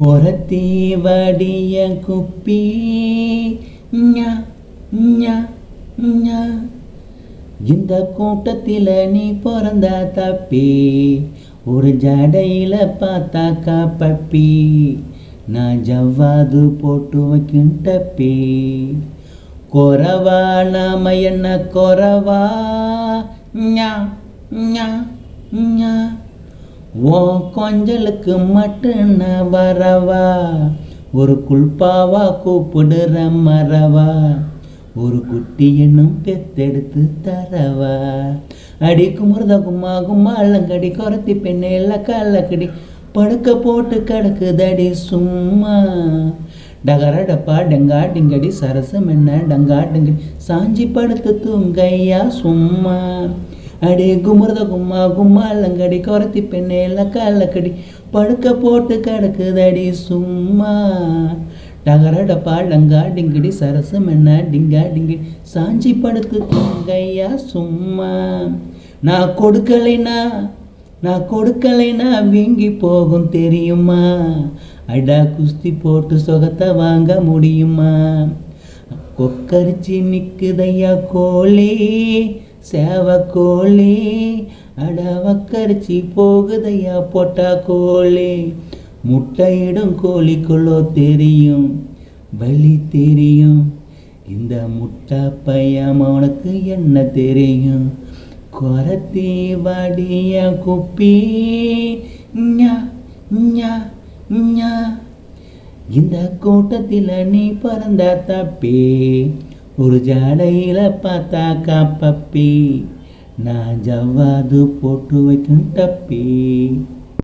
கொரத்தி வடிய குப்பி இந்த கூட்டத்தில் நீ பிறந்த தப்பி. ஒரு ஜடையில பார்த்தாக்கா பப்பி நான் ஜவ்வாது போட்டு வைக்கும் டப்பி. குறவா நாம என்ன குறவா. ஞா, ஞா, ஞா. ஓ கொஞ்சலுக்கு மட்டுன்னு வரவா? ஒரு குல்பாவா கூப்பிடுற மரவா ஒரு குட்டி என்னும் பெத்தெடுத்து தரவா? அடி குமுறத கும்மா கும்மா அல்லங்கடி குரத்தி பெண்ணே கல்லக்கடி படுக்க போட்டு கிடக்குதடி சும்மா. டகர டப்பா டெங்கா டிங்கடி சரசம் என்ன டங்கா டிங்கடி. சாஞ்சி படுத்து தூங்கையா சும்மா. அடி குமுறத கும்மா கும்மா லங்கடி குரத்தி பெண்ணே லக்கடி. படுக்க போட்டு கிடக்குதடி சும்மா. டகரடப்பா லங்கா டங்கா டிங்கடி சரசு என்ன டிங்கா டிங்கடி சாஞ்சி படுத்து தூங்கையா சும்மா. நான் கொடுக்கலைனா நான் கொடுக்கலைனா வீங்கி போகும் தெரியுமா? அடா குஸ்தி போட்டு சொகத்தை வாங்க முடியுமா? கொக்கரிச்சி நிற்குதையா கோழி சேவ கோழி அட வக்கரிச்சி போகுதையா போட்டா கோழி முட்டையிடும் கோழிக்குள்ளோ தெரியும் வழி தெரியும். இந்த முட்டா பையன் உனக்கு என்ன தெரியும்? குரத்தி வடிய குப்பி இந்த கூட்டத்தில் நீ பிறந்த தப்பே. ஒரு ஜடையில பார்த்தாக்கா பப்பி நான் ஜவ்வாது போட்டு வைக்கும் தப்பி.